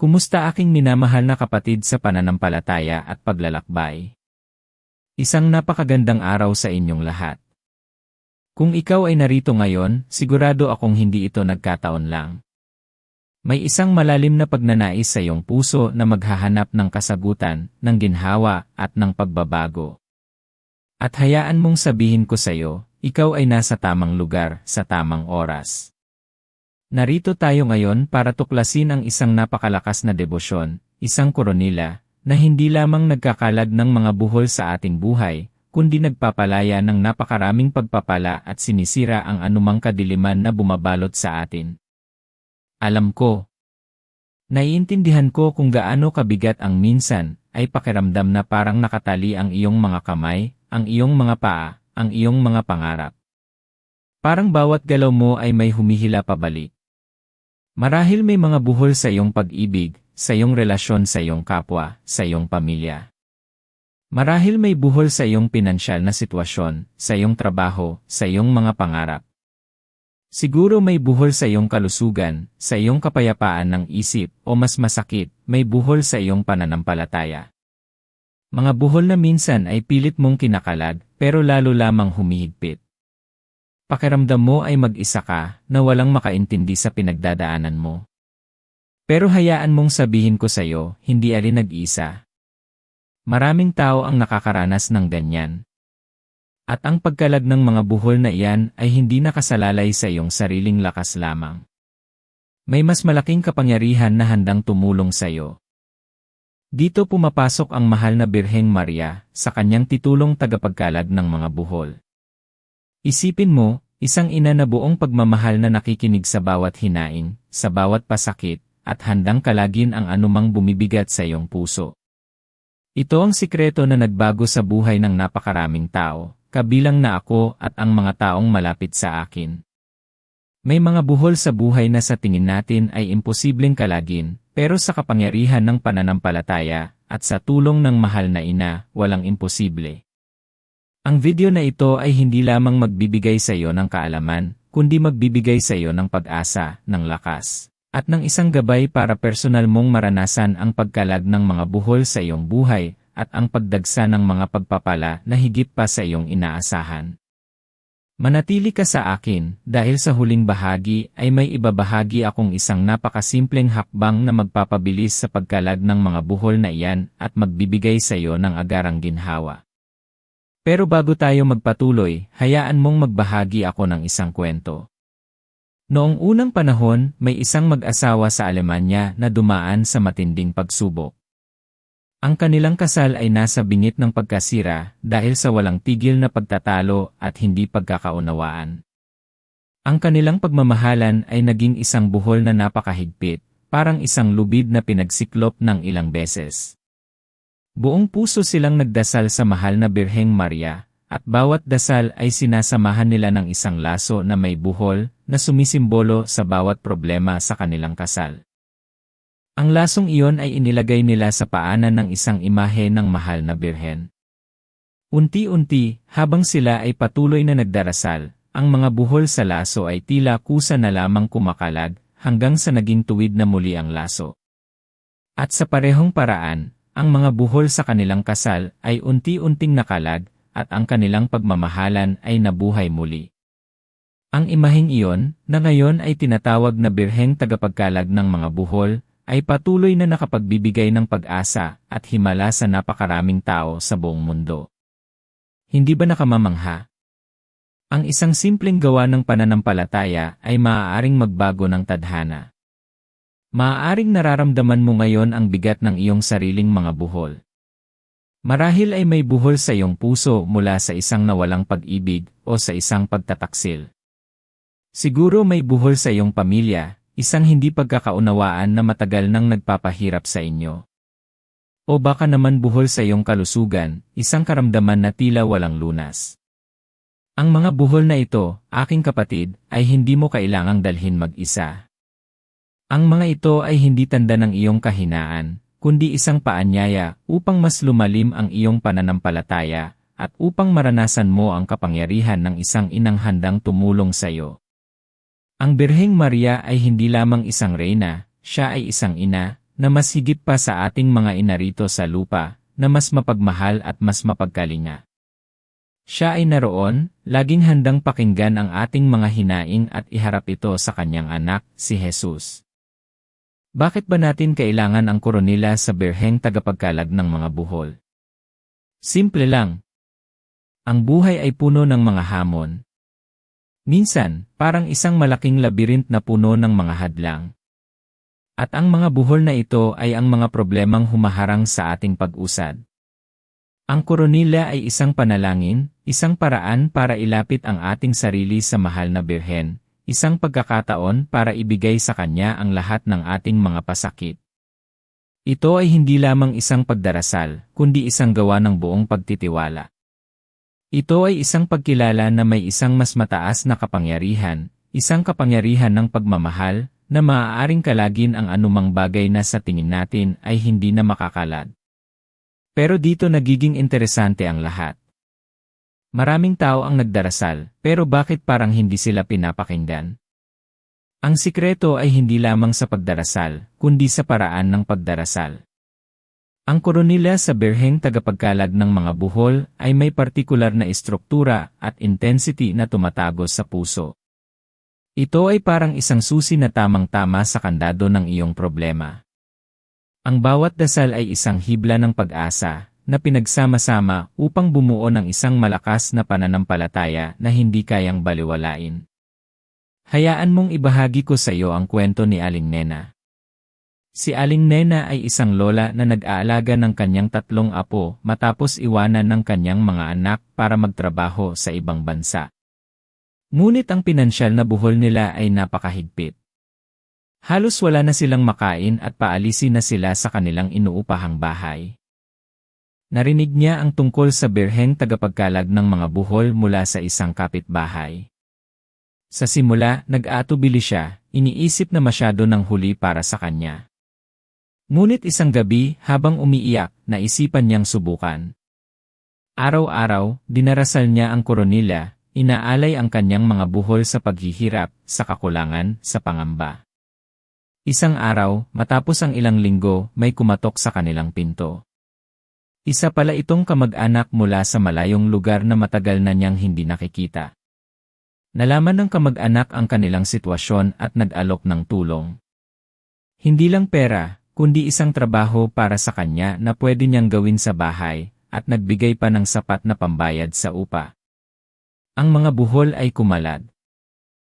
Kumusta aking minamahal na kapatid sa pananampalataya at paglalakbay? Isang napakagandang araw sa inyong lahat. Kung ikaw ay narito ngayon, sigurado akong hindi ito nagkataon lang. May isang malalim na pagnanais sa iyong puso na maghahanap ng kasagutan, ng ginhawa, at ng pagbabago. At hayaan mong sabihin ko sa iyo, ikaw ay nasa tamang lugar, sa tamang oras. Narito tayo ngayon para tuklasin ang isang napakalakas na debosyon, isang koronila, na hindi lamang nagkakalag ng mga buhol sa ating buhay, kundi nagpapalaya ng napakaraming pagpapala at sinisira ang anumang kadiliman na bumabalot sa atin. Alam ko. Naiintindihan ko kung gaano kabigat ang minsan, ay pakiramdam na parang nakatali ang iyong mga kamay, ang iyong mga paa, ang iyong mga pangarap. Parang bawat galaw mo ay may humihila pabalik. Marahil may mga buhol sa iyong pag-ibig, sa iyong relasyon sa iyong kapwa, sa iyong pamilya. Marahil may buhol sa iyong pinansyal na sitwasyon, sa iyong trabaho, sa iyong mga pangarap. Siguro may buhol sa iyong kalusugan, sa iyong kapayapaan ng isip, o mas masakit, may buhol sa iyong pananampalataya. Mga buhol na minsan ay pilit mong kinakalag, pero lalo lamang humihigpit. Pakiramdam mo ay mag-isa ka na walang makaintindi sa pinagdadaanan mo. Pero hayaan mong sabihin ko sa iyo, hindi alin nag-isa. Maraming tao ang nakakaranas ng ganyan. At ang pagkalag ng mga buhol na iyan ay hindi nakasalalay sa iyong sariling lakas lamang. May mas malaking kapangyarihan na handang tumulong sa iyo. Dito pumapasok ang mahal na Birheng Maria sa kanyang titulong tagapagkalag ng mga buhol. Isipin mo, isang ina na buong pagmamahal na nakikinig sa bawat hinaing, sa bawat pasakit, at handang kalagin ang anumang bumibigat sa iyong puso. Ito ang sikreto na nagbago sa buhay ng napakaraming tao, kabilang na ako at ang mga taong malapit sa akin. May mga buhol sa buhay na sa tingin natin ay imposibleng kalagin, pero sa kapangyarihan ng pananampalataya, at sa tulong ng mahal na ina, walang imposible. Ang video na ito ay hindi lamang magbibigay sa iyo ng kaalaman, kundi magbibigay sa iyo ng pag-asa, ng lakas, at ng isang gabay para personal mong maranasan ang pagkalag ng mga buhol sa iyong buhay, at ang pagdagsa ng mga pagpapala na higit pa sa iyong inaasahan. Manatili ka sa akin, dahil sa huling bahagi ay may ibabahagi akong isang napakasimpleng hakbang na magpapabilis sa pagkalag ng mga buhol na iyan at magbibigay sa iyo ng agarang ginhawa. Pero bago tayo magpatuloy, hayaan mong magbahagi ako ng isang kwento. Noong unang panahon, may isang mag-asawa sa Alemanya na dumaan sa matinding pagsubok. Ang kanilang kasal ay nasa bingit ng pagkasira dahil sa walang tigil na pagtatalo at hindi pagkakaunawaan. Ang kanilang pagmamahalan ay naging isang buhol na napakahigpit, parang isang lubid na pinagsiklop ng ilang beses. Buong puso silang nagdasal sa mahal na Birheng Maria, at bawat dasal ay sinasamahan nila ng isang laso na may buhol na sumisimbolo sa bawat problema sa kanilang kasal. Ang lasong iyon ay inilagay nila sa paanan ng isang imahe ng mahal na Birhen. Unti-unti, habang sila ay patuloy na nagdarasal, ang mga buhol sa laso ay tila kusa na lamang kumakalag hanggang sa naging tuwid na muli ang laso. At sa parehong paraan, ang mga buhol sa kanilang kasal ay unti-unting nakalag at ang kanilang pagmamahalan ay nabuhay muli. Ang imaheng iyon, na ngayon ay tinatawag na birheng tagapagkalag ng mga buhol, ay patuloy na nakapagbibigay ng pag-asa at himala sa napakaraming tao sa buong mundo. Hindi ba nakamamangha? Ang isang simpleng gawa ng pananampalataya ay maaaring magbago ng tadhana. Maaaring nararamdaman mo ngayon ang bigat ng iyong sariling mga buhol. Marahil ay may buhol sa iyong puso mula sa isang nawalang pag-ibig o sa isang pagtataksil. Siguro may buhol sa iyong pamilya, isang hindi pagkakaunawaan na matagal nang nagpapahirap sa inyo. O baka naman buhol sa iyong kalusugan, isang karamdaman na tila walang lunas. Ang mga buhol na ito, aking kapatid, ay hindi mo kailangang dalhin mag-isa. Ang mga ito ay hindi tanda ng iyong kahinaan, kundi isang paanyaya upang mas lumalim ang iyong pananampalataya at upang maranasan mo ang kapangyarihan ng isang inang handang tumulong sa iyo. Ang Birheng Maria ay hindi lamang isang reyna, siya ay isang ina na mas higit pa sa ating mga inarito sa lupa, na mas mapagmahal at mas mapagkalinga. Siya ay naroon, laging handang pakinggan ang ating mga hinaing at iharap ito sa kanyang anak, si Jesus. Bakit ba natin kailangan ang koronila sa berheng tagapagkalag ng mga buhol? Simple lang. Ang buhay ay puno ng mga hamon. Minsan, parang isang malaking labirint na puno ng mga hadlang. At ang mga buhol na ito ay ang mga problemang humaharang sa ating pag-usad. Ang koronila ay isang panalangin, isang paraan para ilapit ang ating sarili sa mahal na birhen, isang pagkakataon para ibigay sa Kanya ang lahat ng ating mga pasakit. Ito ay hindi lamang isang pagdarasal, kundi isang gawa ng buong pagtitiwala. Ito ay isang pagkilala na may isang mas mataas na kapangyarihan, isang kapangyarihan ng pagmamahal, na maaaring kalagin ang anumang bagay na sa tingin natin ay hindi na makakalad. Pero dito nagiging interesante ang lahat. Maraming tao ang nagdarasal, pero bakit parang hindi sila pinapakinggan? Ang sikreto ay hindi lamang sa pagdarasal, kundi sa paraan ng pagdarasal. Ang koronila sa berheng tagapagkalag ng mga buhol ay may partikular na istruktura at intensity na tumatagos sa puso. Ito ay parang isang susi na tamang-tama sa kandado ng iyong problema. Ang bawat dasal ay isang hibla ng pag-asa na pinagsama-sama upang bumuo ng isang malakas na pananampalataya na hindi kayang baliwalain. Hayaan mong ibahagi ko sa iyo ang kwento ni Aling Nena. Si Aling Nena ay isang lola na nag-aalaga ng kanyang tatlong apo matapos iwanan ng kanyang mga anak para magtrabaho sa ibang bansa. Ngunit ang pinansyal na buhol nila ay napakahigpit. Halos wala na silang makain at paalisin na sila sa kanilang inuupahang bahay. Narinig niya ang tungkol sa birheng tagapagkalag ng mga buhol mula sa isang kapitbahay. Sa simula, nag-atubili siya, iniisip na masyado ng huli para sa kanya. Ngunit isang gabi, habang umiiyak, naisipan niyang subukan. Araw-araw, dinarasal niya ang koronila, Inaalay ang kanyang mga buhol sa paghihirap, sa kakulangan, sa pangamba. Isang araw, matapos ang ilang linggo, may kumatok sa kanilang pinto. Isa pala itong kamag-anak mula sa malayong lugar na matagal na niyang hindi nakikita. Nalaman ng kamag-anak ang kanilang sitwasyon at nag-alok ng tulong. Hindi lang pera, kundi isang trabaho para sa kanya na pwede niyang gawin sa bahay, at nagbigay pa ng sapat na pambayad sa upa. Ang mga buhol ay kumalad.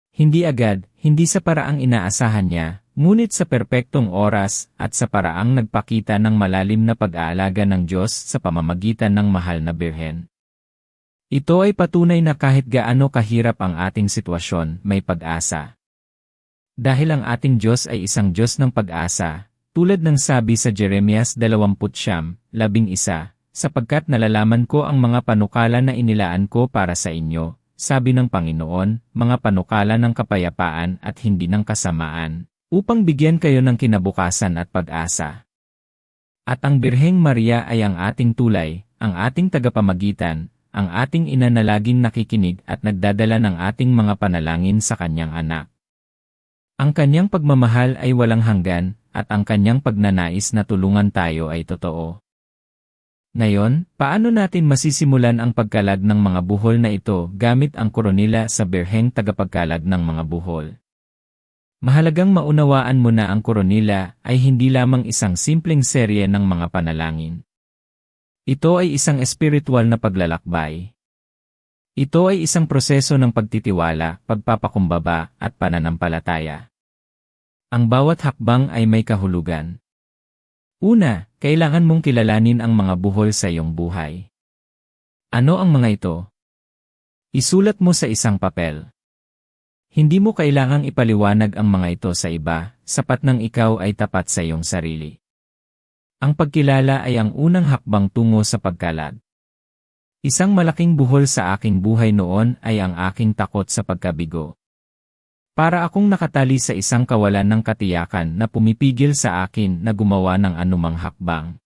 Hindi agad, hindi sa paraang inaasahan niya, ngunit sa perpektong oras at sa paraang nagpakita ng malalim na pag-aalaga ng Diyos sa pamamagitan ng mahal na birhen. Ito ay patunay na kahit gaano kahirap ang ating sitwasyon, may pag-asa. Dahil ang ating Diyos ay isang Diyos ng pag-asa, tulad ng sabi sa Jeremias 20, 11, sapagkat nalalaman ko ang mga panukala na inilaan ko para sa inyo, sabi ng Panginoon, mga panukala ng kapayapaan at hindi ng kasamaan, upang bigyan kayo ng kinabukasan at pag-asa. At ang Birheng Maria ay ang ating tulay, ang ating tagapamagitan, ang ating ina na laging nakikinig at nagdadala ng ating mga panalangin sa kanyang anak. Ang kanyang pagmamahal ay walang hanggan, at ang kanyang pagnanais na tulungan tayo ay totoo. Ngayon, paano natin masisimulan ang pagkalag ng mga buhol na ito gamit ang koronila sa berheng tagapagkalag ng mga buhol? Mahalagang maunawaan mo na ang koronila ay hindi lamang isang simpleng serye ng mga panalangin. Ito ay isang espiritual na paglalakbay. Ito ay isang proseso ng pagtitiwala, pagpapakumbaba, at pananampalataya. Ang bawat hakbang ay may kahulugan. Una, kailangan mong kilalanin ang mga buhol sa iyong buhay. Ano ang mga ito? Isulat mo sa isang papel. Hindi mo kailangang ipaliwanag ang mga ito sa iba, sapat nang ikaw ay tapat sa iyong sarili. Ang pagkilala ay ang unang hakbang tungo sa pagkalag. Isang malaking buhol sa aking buhay noon ay ang aking takot sa pagkabigo. Para akong nakatali sa isang kawalan ng katiyakan na pumipigil sa akin na gumawa ng anumang hakbang.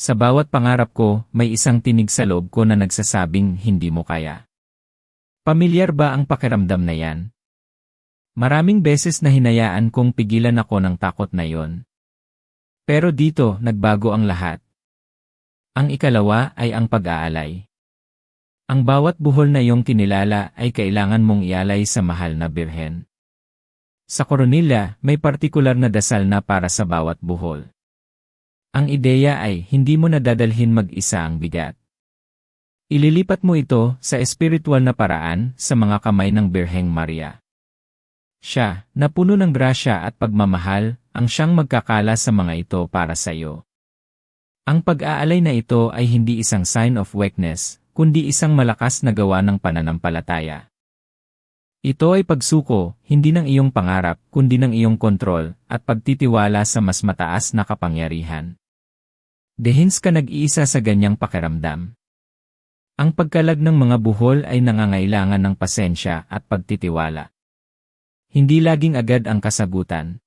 Sa bawat pangarap ko, may isang tinig sa loob ko na nagsasabing hindi mo kaya. Pamilyar ba ang pakiramdam na yan? Maraming beses na hinayaan kong pigilan ako ng takot na yon. Pero dito, nagbago ang lahat. Ang ikalawa ay ang pag-aalay. Ang bawat buhol na iyong kinilala ay kailangan mong ialay sa mahal na birhen. Sa koronilya, may partikular na dasal na para sa bawat buhol. Ang ideya ay hindi mo nadadalhin mag-isa ang bigat. Ililipat mo ito sa espiritual na paraan sa mga kamay ng Birheng Maria. Siya, na puno ng grasya at pagmamahal, ang siyang magkakala sa mga ito para sa iyo. Ang pag-aalay na ito ay hindi isang sign of weakness, kundi isang malakas na gawa ng pananampalataya. Ito ay pagsuko, hindi ng iyong pangarap, kundi ng iyong kontrol, at pagtitiwala sa mas mataas na kapangyarihan. Dehins ka nag-iisa sa ganyang pakiramdam. Ang pagkalag ng mga buhol ay nangangailangan ng pasensya at pagtitiwala. Hindi laging agad ang kasagutan.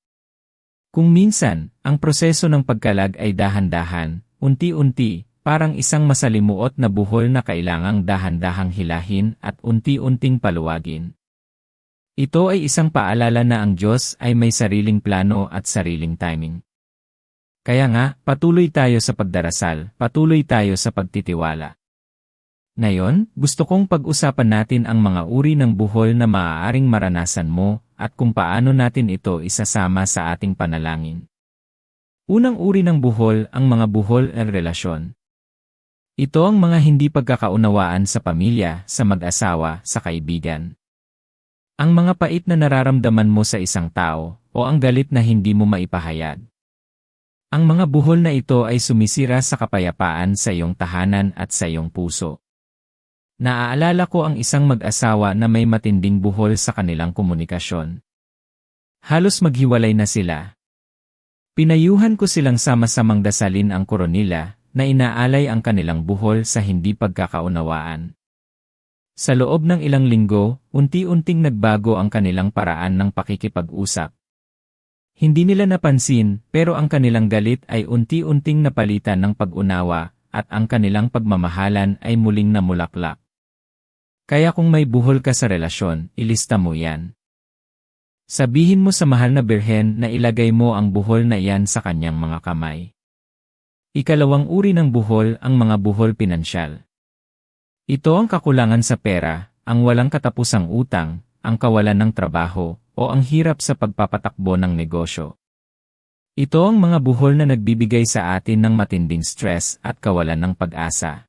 Kung minsan, ang proseso ng pagkalag ay dahan-dahan, unti-unti, parang isang masalimuot na buhol na kailangang dahan-dahang hilahin at unti-unting paluwagin. Ito ay isang paalala na ang Diyos ay may sariling plano at sariling timing. Kaya nga, patuloy tayo sa pagdarasal, patuloy tayo sa pagtitiwala. Ngayon, gusto kong pag-usapan natin ang mga uri ng buhol na maaaring maranasan mo at kung paano natin ito isasama sa ating panalangin. Unang uri ng buhol ang mga buhol ng relasyon. Ito ang mga hindi pagkakaunawaan sa pamilya, sa mag-asawa, sa kaibigan. Ang mga pait na nararamdaman mo sa isang tao o ang galit na hindi mo maipahayag. Ang mga buhol na ito ay sumisira sa kapayapaan sa iyong tahanan at sa iyong puso. Naaalala ko ang isang mag-asawa na may matinding buhol sa kanilang komunikasyon. Halos maghiwalay na sila. Pinayuhan ko silang sama-samang dasalin ang koronila na inaalay ang kanilang buhol sa hindi pagkakaunawaan. Sa loob ng ilang linggo, unti-unting nagbago ang kanilang paraan ng pakikipag-usap. Hindi nila napansin pero ang kanilang galit ay unti-unting napalitan ng pag-unawa at ang kanilang pagmamahalan ay muling namulaklak. Kaya kung may buhol ka sa relasyon, ilista mo yan. Sabihin mo sa mahal na birhen na ilagay mo ang buhol na iyan sa kanyang mga kamay. Ikalawang uri ng buhol ang mga buhol pinansyal. Ito ang kakulangan sa pera, ang walang katapusang utang, ang kawalan ng trabaho, o ang hirap sa pagpapatakbo ng negosyo. Ito ang mga buhol na nagbibigay sa atin ng matinding stress at kawalan ng pag-asa.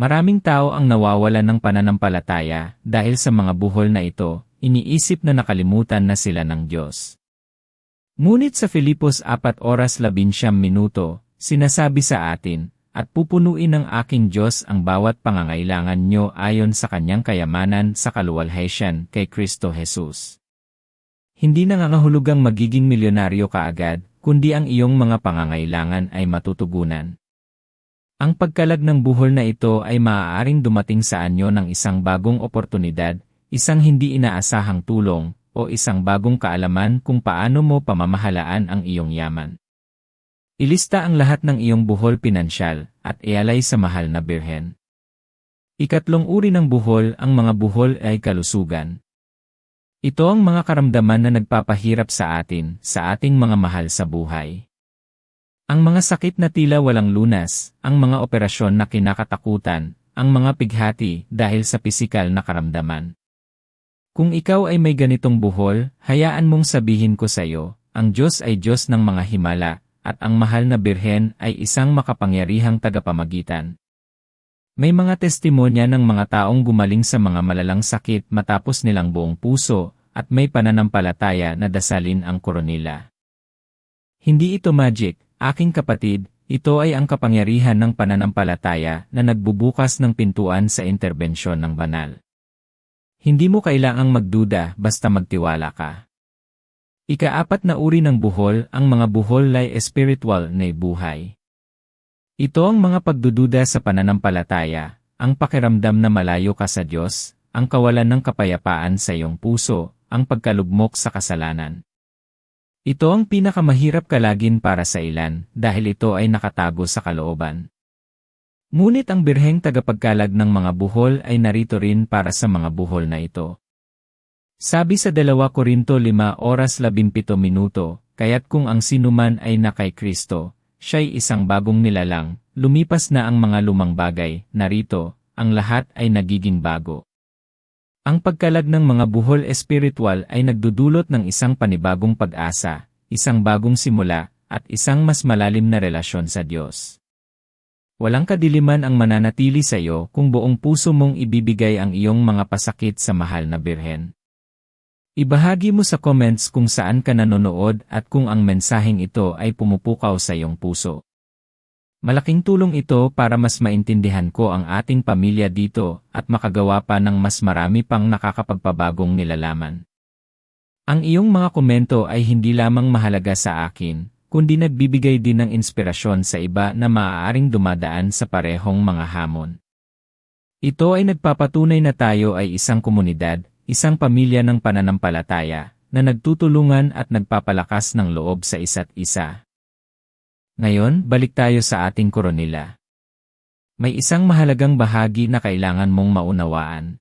Maraming tao ang nawawalan ng pananampalataya dahil sa mga buhol na ito, iniisip na nakalimutan na sila ng Diyos. Ngunit sa Filipos 4 oras 11 minuto, sinasabi sa atin, at pupunuin ng aking Diyos ang bawat pangangailangan nyo ayon sa kanyang kayamanan sa kaluwalhatian kay Kristo Jesus. Hindi nangangahulugang magiging milyonaryo kaagad, kundi ang iyong mga pangangailangan ay matutugunan. Ang pagkalag ng buhol na ito ay maaaring dumating sa anyo ng isang bagong oportunidad, isang hindi inaasahang tulong, o isang bagong kaalaman kung paano mo pamamahalaan ang iyong yaman. Ilista ang lahat ng iyong buhol pinansyal at ialay sa mahal na birhen. Ikatlong uri ng buhol ang mga buhol ay kalusugan. Ito ang mga karamdaman na nagpapahirap sa atin, sa ating mga mahal sa buhay. Ang mga sakit na tila walang lunas, ang mga operasyon na kinakatakutan, ang mga pighati dahil sa pisikal na karamdaman. Kung ikaw ay may ganitong buhol, hayaan mong sabihin ko sa iyo, ang Diyos ay Diyos ng mga himala, at ang mahal na birhen ay isang makapangyarihang tagapamagitan. May mga testimonya ng mga taong gumaling sa mga malalang sakit matapos nilang buong puso, at may pananampalataya na dasalin ang koronila. Hindi ito magic, Aking kapatid, ito ay ang kapangyarihan ng pananampalataya na nagbubukas ng pintuan sa interbensyon ng banal. Hindi mo kailangang magduda basta magtiwala ka. Ikaapat na uri ng buhol, ang mga buhol ay espiritual na buhay. Ito ang mga pagdududa sa pananampalataya, ang pakiramdam na malayo ka sa Diyos, ang kawalan ng kapayapaan sa iyong puso, ang pagkalugmok sa kasalanan. Ito ang pinakamahirap kalagin para sa ilan dahil ito ay nakatago sa kalooban. Ngunit ang birheng tagapagkalag ng mga buhol ay narito rin para sa mga buhol na ito. Sabi sa 2 Korinto 5 oras 17 minuto, kaya't kung ang sinuman ay na kay Kristo, siya'y isang bagong nilalang, lumipas na ang mga lumang bagay, narito, ang lahat ay nagiging bago. Ang pagkalag ng mga buhol espiritual ay nagdudulot ng isang panibagong pag-asa, isang bagong simula, at isang mas malalim na relasyon sa Diyos. Walang kadiliman ang mananatili sa iyo kung buong puso mong ibibigay ang iyong mga pasakit sa mahal na birhen. Ibahagi mo sa comments kung saan ka nanonood at kung ang mensaheng ito ay pumupukaw sa iyong puso. Malaking tulong ito para mas maintindihan ko ang ating pamilya dito at makagawa pa ng mas marami pang nakakapagpabagong nilalaman. Ang iyong mga komento ay hindi lamang mahalaga sa akin, kundi nagbibigay din ng inspirasyon sa iba na maaaring dumadaan sa parehong mga hamon. Ito ay nagpapatunay na tayo ay isang komunidad, isang pamilya ng pananampalataya, na nagtutulungan at nagpapalakas ng loob sa isa't isa. Ngayon, balik tayo sa ating koronila. May isang mahalagang bahagi na kailangan mong maunawaan.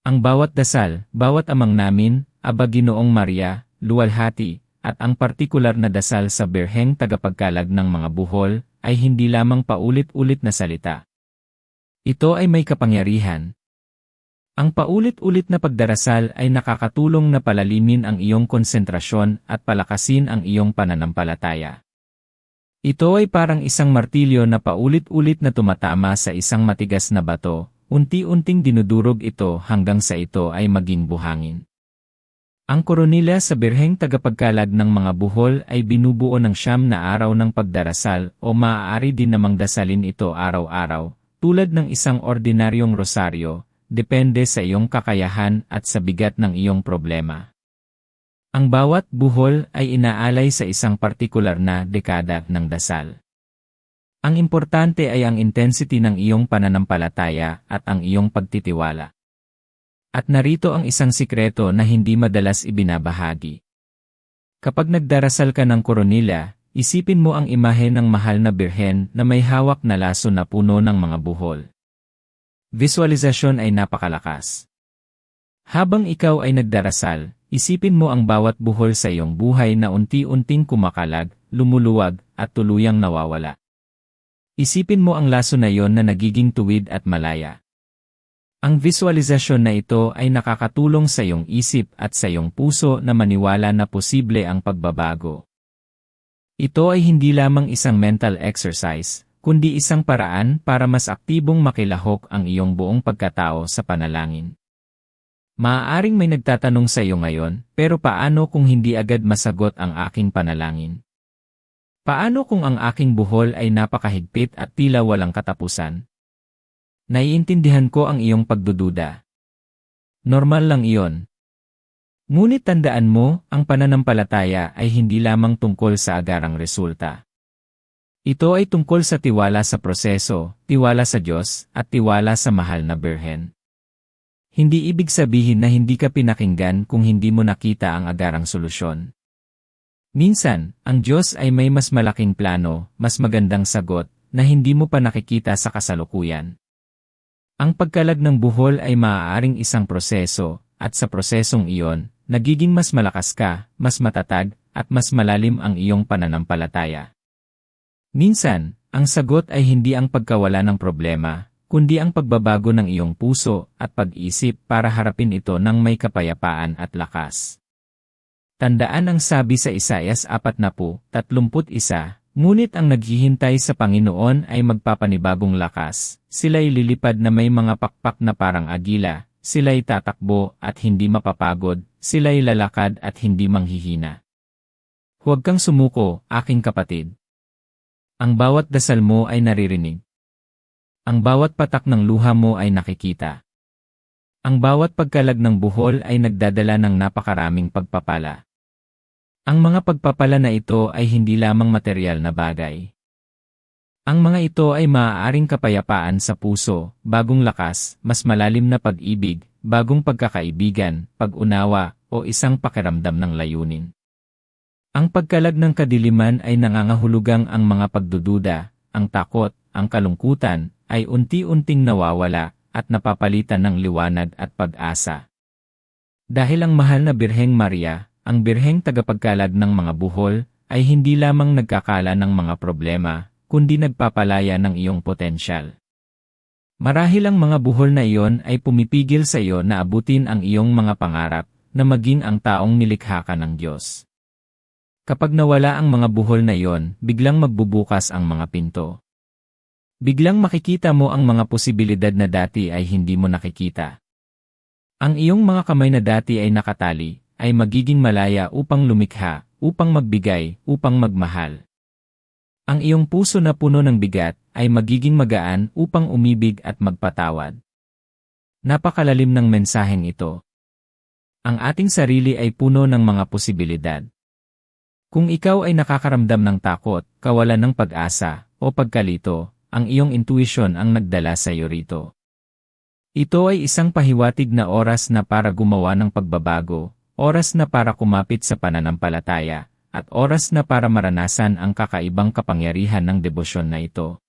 Ang bawat dasal, bawat amang namin, Aba Ginoong Maria, luwalhati, at ang partikular na dasal sa berheng tagapagkalag ng mga buhol ay hindi lamang paulit-ulit na salita. Ito ay may kapangyarihan. Ang paulit-ulit na pagdarasal ay nakakatulong na palalimin ang iyong konsentrasyon at palakasin ang iyong pananampalataya. Ito ay parang isang martilyo na paulit-ulit na tumatama sa isang matigas na bato, unti-unting dinudurog ito hanggang sa ito ay maging buhangin. Ang koronila sa birheng tagapagkalag ng mga buhol ay binubuo ng siyam na araw ng pagdarasal o maaari din namang dasalin ito araw-araw, tulad ng isang ordinaryong rosaryo, depende sa iyong kakayahan at sa bigat ng iyong problema. Ang bawat buhol ay inaalay sa isang partikular na dekada ng dasal. Ang importante ay ang intensity ng iyong pananampalataya at ang iyong pagtitiwala. At narito ang isang sikreto na hindi madalas ibinabahagi. Kapag nagdarasal ka ng koronila, isipin mo ang imahe ng mahal na birhen na may hawak na laso na puno ng mga buhol. Visualisasyon ay napakalakas. Habang ikaw ay nagdarasal, isipin mo ang bawat buhol sa iyong buhay na unti-unting kumakalag, lumuluwag, at tuluyang nawawala. Isipin mo ang laso na yon na nagiging tuwid at malaya. Ang visualisasyon na ito ay nakakatulong sa iyong isip at sa iyong puso na maniwala na posible ang pagbabago. Ito ay hindi lamang isang mental exercise, kundi isang paraan para mas aktibong makilahok ang iyong buong pagkatao sa panalangin. Maaaring may nagtatanong sa iyo ngayon, pero paano kung hindi agad masagot ang aking panalangin? Paano kung ang aking buhol ay napakahigpit at tila walang katapusan? Naiintindihan ko ang iyong pagdududa. Normal lang iyon. Ngunit tandaan mo, ang pananampalataya ay hindi lamang tungkol sa agarang resulta. Ito ay tungkol sa tiwala sa proseso, tiwala sa Diyos, at tiwala sa mahal na Birhen. Hindi ibig sabihin na hindi ka pinakinggan kung hindi mo nakita ang agarang solusyon. Minsan, ang Diyos ay may mas malaking plano, mas magandang sagot, na hindi mo pa nakikita sa kasalukuyan. Ang pagkalag ng buhol ay maaaring isang proseso, at sa prosesong iyon, nagiging mas malakas ka, mas matatag, at mas malalim ang iyong pananampalataya. Minsan, ang sagot ay hindi ang pagkawala ng problema, kundi ang pagbabago ng iyong puso at pag-isip para harapin ito ng may kapayapaan at lakas. Tandaan ang sabi sa Isayas 40:31, Ngunit ang naghihintay sa Panginoon ay magpapanibagong lakas, sila'y lilipad na may mga pakpak na parang agila, sila'y tatakbo at hindi mapapagod, sila'y lalakad at hindi manghihina. Huwag kang sumuko, aking kapatid. Ang bawat dasal mo ay naririnig. Ang bawat patak ng luha mo ay nakikita. Ang bawat pagkalag ng buhol ay nagdadala ng napakaraming pagpapala. Ang mga pagpapala na ito ay hindi lamang material na bagay. Ang mga ito ay maaaring kapayapaan sa puso, bagong lakas, mas malalim na pag-ibig, bagong pagkakaibigan, pag-unawa, o isang pakiramdam ng layunin. Ang pagkalag ng kadiliman ay nangangahulugang ang mga pagdududa, ang takot, ang kalungkutan, ay unti-unting nawawala at napapalitan ng liwanag at pag-asa. Dahil ang mahal na Birheng Maria, ang birheng tagapagkalag ng mga buhol, ay hindi lamang nagkakala ng mga problema, kundi nagpapalaya ng iyong potensyal. Marahil ang mga buhol na iyon ay pumipigil sa iyo na abutin ang iyong mga pangarap, na maging ang taong nilikha ka ng Diyos. Kapag nawala ang mga buhol na iyon, biglang magbubukas ang mga pinto. Biglang makikita mo ang mga posibilidad na dati ay hindi mo nakikita. Ang iyong mga kamay na dati ay nakatali, ay magiging malaya upang lumikha, upang magbigay, upang magmahal. Ang iyong puso na puno ng bigat ay magiging magaan upang umibig at magpatawad. Napakalalim ng mensaheng ito. Ang ating sarili ay puno ng mga posibilidad. Kung ikaw ay nakakaramdam ng takot, kawalan ng pag-asa, o pagkalito, ang iyong intuition ang nagdala sa iyo rito. Ito ay isang pahiwatig na oras na para gumawa ng pagbabago, oras na para kumapit sa pananampalataya, at oras na para maranasan ang kakaibang kapangyarihan ng debosyon na ito.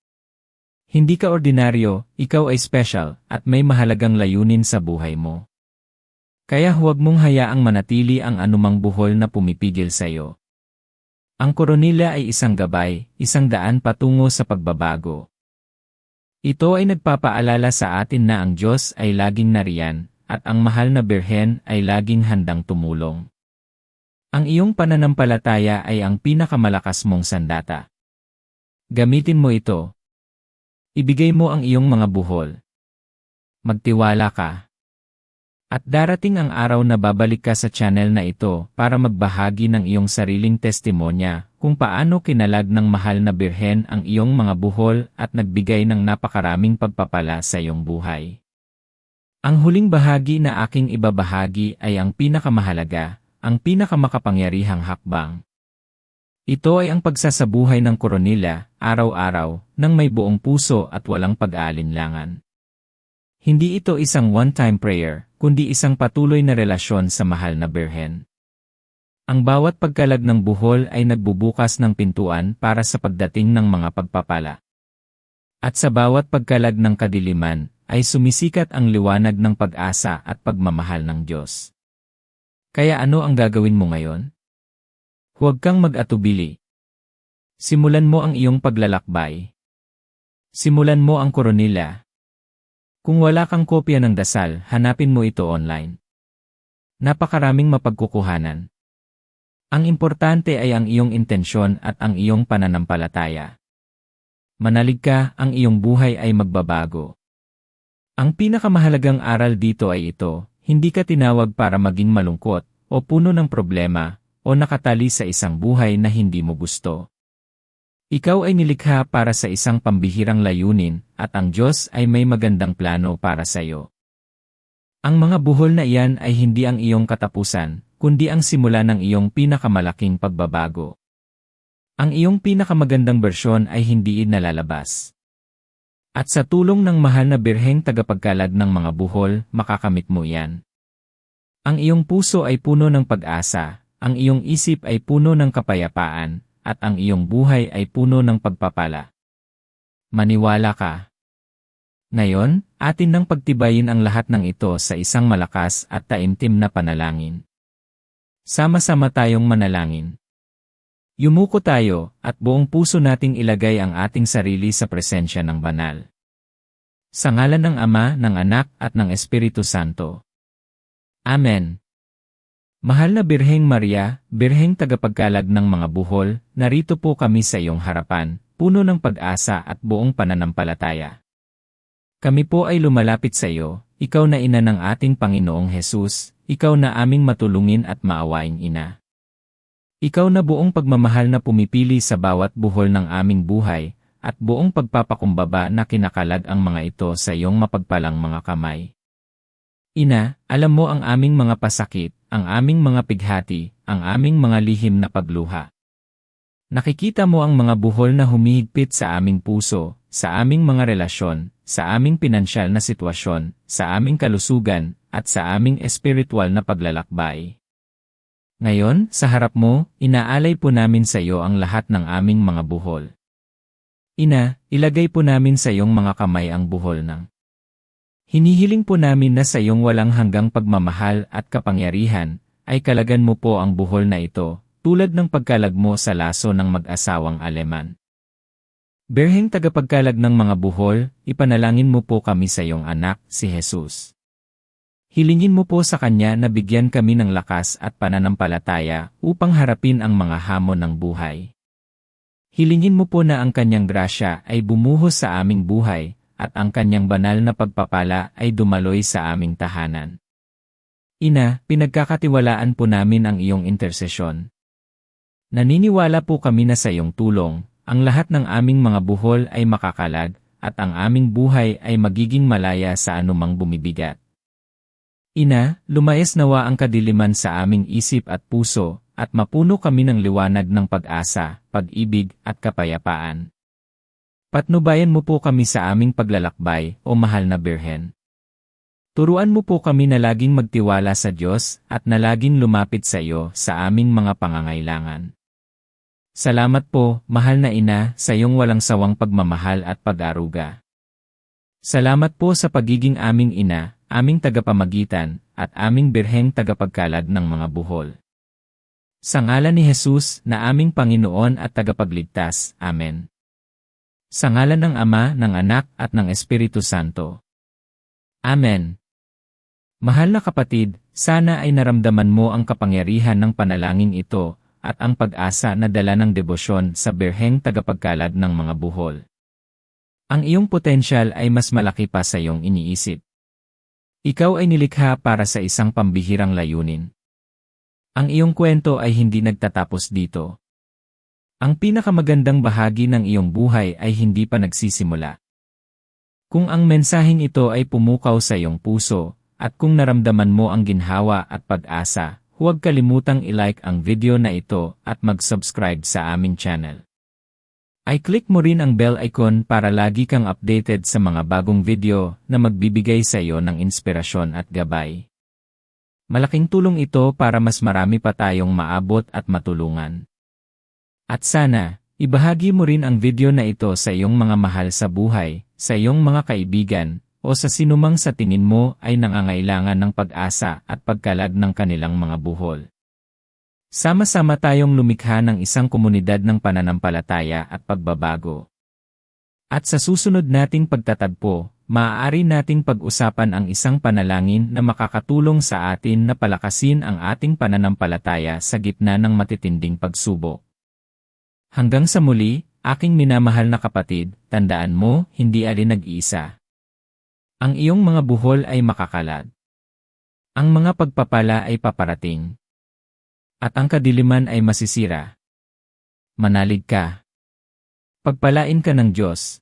Hindi ka ordinaryo, ikaw ay special, at may mahalagang layunin sa buhay mo. Kaya huwag mong hayaang manatili ang anumang buhol na pumipigil sa iyo. Ang koronila ay isang gabay, isang daan patungo sa pagbabago. Ito ay nagpapaalala sa atin na ang Diyos ay laging nariyan, at ang mahal na Birhen ay laging handang tumulong. Ang iyong pananampalataya ay ang pinakamalakas mong sandata. Gamitin mo ito. Ibigay mo ang iyong mga buhol. Magtiwala ka. At darating ang araw na babalik ka sa channel na ito para magbahagi ng iyong sariling testimonya kung paano kinalag ng mahal na birhen ang iyong mga buhol at nagbigay ng napakaraming pagpapala sa iyong buhay. Ang huling bahagi na aking ibabahagi ay ang pinakamahalaga, ang pinakamakapangyarihang hakbang. Ito ay ang pagsasabuhay ng koronila, araw-araw, ng may buong puso at walang pag-aalinlangan. Hindi ito isang one-time prayer, kundi isang patuloy na relasyon sa mahal na Birhen. Ang bawat pagkalag ng buhol ay nagbubukas ng pintuan para sa pagdating ng mga pagpapala. At sa bawat pagkalag ng kadiliman, ay sumisikat ang liwanag ng pag-asa at pagmamahal ng Diyos. Kaya ano ang gagawin mo ngayon? Huwag kang mag-atubili. Simulan mo ang iyong paglalakbay. Simulan mo ang koronila, kung wala kang kopya ng dasal, hanapin mo ito online. Napakaraming mapagkukuhanan. Ang importante ay ang iyong intensyon at ang iyong pananampalataya. Manalig ka, ang iyong buhay ay magbabago. Ang pinakamahalagang aral dito ay ito, hindi ka tinawag para maging malungkot, o puno ng problema, o nakatali sa isang buhay na hindi mo gusto. Ikaw ay nilikha para sa isang pambihirang layunin, at ang Diyos ay may magandang plano para sa iyo. Ang mga buhol na iyan ay hindi ang iyong katapusan, kundi ang simula ng iyong pinakamalaking pagbabago. Ang iyong pinakamagandang bersyon ay hindi nalalabas. At sa tulong ng mahal na birheng tagapagkalag ng mga buhol, makakamit mo iyan. Ang iyong puso ay puno ng pag-asa, ang iyong isip ay puno ng kapayapaan, at ang iyong buhay ay puno ng pagpapala. Maniwala ka. Ngayon, atin nang pagtibayin ang lahat ng ito sa isang malakas at taimtim na panalangin. Sama-sama tayong manalangin. Yumuko tayo at buong puso nating ilagay ang ating sarili sa presensya ng banal. Sa ngalan ng Ama, ng Anak at ng Espiritu Santo. Amen. Mahal na Birheng Maria, Birheng tagapagkalag ng mga buhol, narito po kami sa iyong harapan, puno ng pag-asa at buong pananampalataya. Kami po ay lumalapit sa iyo, ikaw na ina ng ating Panginoong Hesus, ikaw na aming matulungin at maawaing ina. Ikaw na buong pagmamahal na pumipili sa bawat buhol ng aming buhay, at buong pagpapakumbaba na kinakalag ang mga ito sa iyong mapagpalang mga kamay. Ina, alam mo ang aming mga pasakit, ang aming mga pighati, ang aming mga lihim na pagluha. Nakikita mo ang mga buhol na humihigpit sa aming puso, sa aming mga relasyon, sa aming pinansyal na sitwasyon, sa aming kalusugan, at sa aming espiritual na paglalakbay. Ngayon, sa harap mo, inaalay po namin sa iyo ang lahat ng aming mga buhol. Ina, ilagay po namin sa iyong mga kamay ang buhol ng Hinihiling po namin na sa iyong walang hanggang pagmamahal at kapangyarihan, ay kalagan mo po ang buhol na ito, tulad ng pagkalag mo sa laso ng mag-asawang Aleman. Berheng tagapagkalag ng mga buhol, ipanalangin mo po kami sa iyong anak, si Jesus. Hilingin mo po sa Kanya na bigyan kami ng lakas at pananampalataya upang harapin ang mga hamon ng buhay. Hilingin mo po na ang Kanyang grasya ay bumuhos sa aming buhay, at ang Kanyang banal na pagpapala ay dumaloy sa aming tahanan. Ina, pinagkakatiwalaan po namin ang iyong intersesyon. Naniniwala po kami na sa iyong tulong, ang lahat ng aming mga buhol ay makakalag, at ang aming buhay ay magiging malaya sa anumang bumibigat. Ina, lumayas nawa ang kadiliman sa aming isip at puso, at mapuno kami ng liwanag ng pag-asa, pag-ibig, at kapayapaan. Patnubayan mo po kami sa aming paglalakbay, o mahal na Birhen. Turuan mo po kami na laging magtiwala sa Diyos at na laging lumapit sa iyo sa aming mga pangangailangan. Salamat po, mahal na ina, sa iyong walang sawang pagmamahal at pag-aruga. Salamat po sa pagiging aming ina, aming tagapamagitan, at aming birheng tagapagkalad ng mga buhol. Sa ngalan ni Jesus na aming Panginoon at tagapagligtas, Amen. Sa ngalan ng Ama, ng Anak, at ng Espiritu Santo. Amen. Mahal na kapatid, sana ay naramdaman mo ang kapangyarihan ng panalangin ito at ang pag-asa na dala ng debosyon sa berheng tagapagkalad ng mga buhol. Ang iyong potensyal ay mas malaki pa sa iyong iniisip. Ikaw ay nilikha para sa isang pambihirang layunin. Ang iyong kwento ay hindi nagtatapos dito. Ang pinakamagandang bahagi ng iyong buhay ay hindi pa nagsisimula. Kung ang mensaheng ito ay pumukaw sa iyong puso, at kung naramdaman mo ang ginhawa at pag-asa, huwag kalimutang i-like ang video na ito at mag-subscribe sa aming channel. I-click mo rin ang bell icon para lagi kang updated sa mga bagong video na magbibigay sa iyo ng inspirasyon at gabay. Malaking tulong ito para mas marami pa tayong maabot at matulungan. At sana, ibahagi mo rin ang video na ito sa iyong mga mahal sa buhay, sa iyong mga kaibigan, o sa sinumang sa tingin mo ay nangangailangan ng pag-asa at pagkalag ng kanilang mga buhol. Sama-sama tayong lumikha ng isang komunidad ng pananampalataya at pagbabago. At sa susunod nating pagtatagpo, maaari nating pag-usapan ang isang panalangin na makakatulong sa atin na palakasin ang ating pananampalataya sa gitna ng matitinding pagsubok. Hanggang sa muli, aking minamahal na kapatid, tandaan mo, hindi alin nag-iisa. Ang iyong mga buhol ay makakalad. Ang mga pagpapala ay paparating. At ang kadiliman ay masisira. Manalig ka. Pagpalain ka ng Diyos.